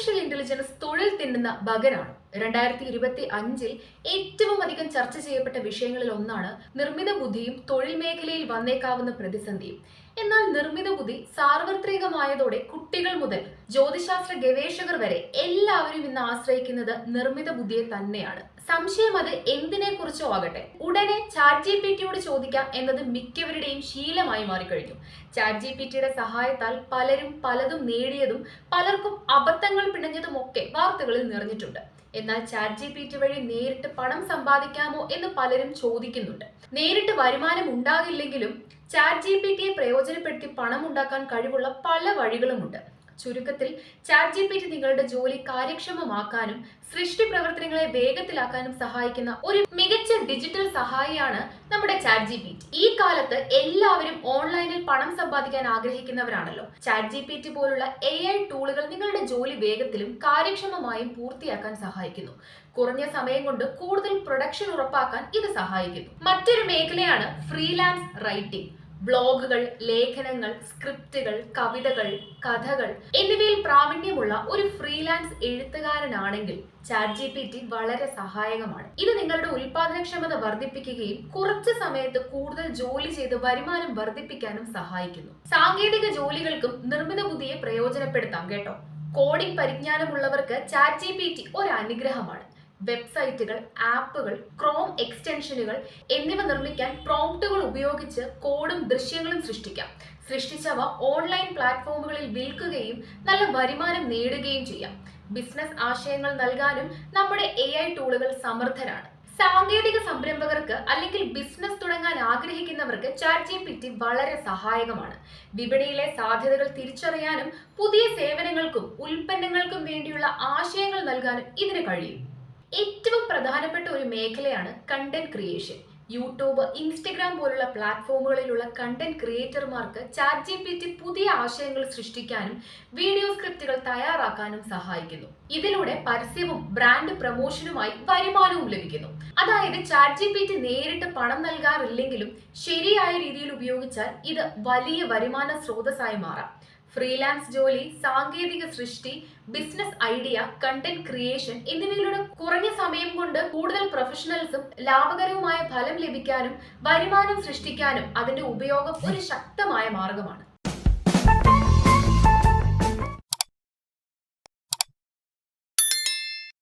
Artificial intelligence തൊഴിൽ തിന്നുന്ന ബഗനാണ് രണ്ടായിരത്തി ഇരുപത്തി അഞ്ചിൽ ഏറ്റവും അധികം ചർച്ച ചെയ്യപ്പെട്ട വിഷയങ്ങളിൽ ഒന്നാണ് നിർമ്മിത ബുദ്ധിയും തൊഴിൽ മേഖലയിൽ വന്നേക്കാവുന്ന പ്രതിസന്ധിയും. എന്നാൽ നിർമ്മിത ബുദ്ധി സാർവത്രികമായതോടെ കുട്ടികൾ മുതൽ ജ്യോതിശാസ്ത്ര ഗവേഷകർ വരെ എല്ലാവരും ഇന്ന് ആശ്രയിക്കുന്നത് നിർമ്മിത ബുദ്ധിയെ തന്നെയാണ്. സംശയം അത് എന്തിനെ കുറിച്ചോ ആകട്ടെ. ഉടനെ ചാറ്റ് ജി പി ടിയോട് ചോദിക്കാം എന്നത് മിക്കവരുടെയും ശീലമായി മാറിക്കഴിഞ്ഞു. ചാറ്റ് ജി പി ടിയുടെ സഹായത്താൽ പലരും പലതും നേടിയതും പലർക്കും അബദ്ധങ്ങൾ പിണഞ്ഞതുമൊക്കെ വാർത്തകളിൽ നിറഞ്ഞിട്ടുണ്ട്. എന്നാൽ ചാറ്റ് ജി പി ടി വഴി നേരിട്ട് പണം സമ്പാദിക്കാമോ എന്ന് പലരും ചോദിക്കുന്നുണ്ട്. നേരിട്ട് വരുമാനം ഉണ്ടാകില്ലെങ്കിലും ചാറ്റ് ജി പി ടിയെ പ്രയോജനപ്പെടുത്തി പണം ഉണ്ടാക്കാൻ കഴിവുള്ള പല വഴികളുമുണ്ട്. ചുരുക്കത്തിൽ ചാറ്റ് ജി പി ടി നിങ്ങളുടെ ജോലി കാര്യക്ഷമമാക്കാനും സൃഷ്ടി പ്രവർത്തനങ്ങളെ വേഗത്തിലാക്കാനും സഹായിക്കുന്ന ഒരു മികച്ച ഡിജിറ്റൽ സഹായിയാണ് നമ്മുടെ ചാറ്റ് ജി പി ടി ഈ കാലത്ത് എല്ലാവരും ഓൺലൈനിൽ പണം സമ്പാദിക്കാൻ ആഗ്രഹിക്കുന്നവരാണല്ലോ. ചാറ്റ് ജി പി ടി പോലുള്ള എ ഐ ടൂളുകൾ നിങ്ങളുടെ ജോലി വേഗത്തിലും കാര്യക്ഷമമായും പൂർത്തിയാക്കാൻ സഹായിക്കുന്നു. കുറഞ്ഞ സമയം കൊണ്ട് കൂടുതൽ പ്രൊഡക്ഷൻ ഉറപ്പാക്കാൻ ഇത് സഹായിക്കുന്നു. മറ്റൊരു മേഖലയാണ് ഫ്രീലാൻസ് റൈറ്റിംഗ്. ബ്ലോഗുകൾ ലേഖനങ്ങൾ സ്ക്രിപ്റ്റുകൾ കവിതകൾ കഥകൾ എന്നിവയിൽ പ്രാവീണ്യമുള്ള ഒരു ഫ്രീലാൻസ് എഴുത്തുകാരനാണെങ്കിൽ ചാറ്റ് ജി പി ടി വളരെ സഹായകമാണ്. ഇത് നിങ്ങളുടെ ഉൽപാദനക്ഷമത വർദ്ധിപ്പിക്കുകയും കുറച്ച് സമയത്ത് കൂടുതൽ ജോലി ചെയ്ത് വരുമാനം വർദ്ധിപ്പിക്കാനും സഹായിക്കുന്നു. സാങ്കേതിക ജോലികൾക്കും നിർമ്മിത ബുദ്ധിയെ പ്രയോജനപ്പെടുത്താം കേട്ടോ. കോഡിംഗ് പരിജ്ഞാനമുള്ളവർക്ക് ചാറ്റ് ജി പി ടി ഒരു അനുഗ്രഹമാണ്. വെബ്സൈറ്റുകൾ ആപ്പുകൾ ക്രോം എക്സ്റ്റൻഷനുകൾ എന്നിവ നിർമ്മിക്കാൻ പ്രോംപ്റ്റുകൾ ഉപയോഗിച്ച് കോഡും ദൃശ്യങ്ങളും സൃഷ്ടിക്കാം. സൃഷ്ടിച്ചവ ഓൺലൈൻ പ്ലാറ്റ്ഫോമുകളിൽ വിൽക്കുകയും നല്ല വരുമാനം നേടുകയും ചെയ്യാം. ബിസിനസ് ആശയങ്ങൾ നൽകാനും നമ്മുടെ എ ഐ ടൂളുകൾ സമർത്ഥരാണ്. സാങ്കേതിക സംരംഭകർക്ക് അല്ലെങ്കിൽ ബിസിനസ് തുടങ്ങാൻ ആഗ്രഹിക്കുന്നവർക്ക് ചാറ്റ് ജി പി ടി വളരെ സഹായകമാണ്. വിപണിയിലെ സാധ്യതകൾ തിരിച്ചറിയാനും പുതിയ സേവനങ്ങൾക്കും ഉൽപ്പന്നങ്ങൾക്കും വേണ്ടിയുള്ള ആശയങ്ങൾ നൽകാനും ഇതിന് കഴിയും. ഏറ്റവും പ്രധാനപ്പെട്ട ഒരു മേഖലയാണ് കണ്ടന്റ് ക്രിയേഷൻ യൂട്യൂബ് ഇൻസ്റ്റഗ്രാം പോലുള്ള പ്ലാറ്റ്ഫോമുകളിലുള്ള കണ്ടന്റ് ക്രിയേറ്റർമാർക്ക് ചാറ്റ് ജി പി ടി പുതിയ ആശയങ്ങൾ സൃഷ്ടിക്കാനും വീഡിയോ സ്ക്രിപ്റ്റുകൾ തയ്യാറാക്കാനും സഹായിക്കുന്നു. ഇതിലൂടെ പരസ്യവും ബ്രാൻഡ് പ്രൊമോഷനുമായി വരുമാനവും ലഭിക്കുന്നു. അതായത് ചാറ്റ് ജി പി ടി നേരിട്ട് പണം നൽകാറില്ലെങ്കിലും ശരിയായ രീതിയിൽ ഉപയോഗിച്ചാൽ ഇത് വലിയ വരുമാന സ്രോതസ്സായി മാറാം. ഫ്രീലാൻസ് ജോലി സാങ്കേതിക സൃഷ്ടി ബിസിനസ് ഐഡിയ കണ്ടന്റ് ക്രിയേഷൻ എന്നിവയിലൂടെ കുറഞ്ഞ സമയം കൊണ്ട് കൂടുതൽ പ്രൊഫഷണൽസും ലാഭകരവുമായ ഫലം ലഭിക്കാനും വരുമാനം സൃഷ്ടിക്കാനും അതിന്റെ ഉപയോഗം ഒരു ശക്തമായ മാർഗമാണ്.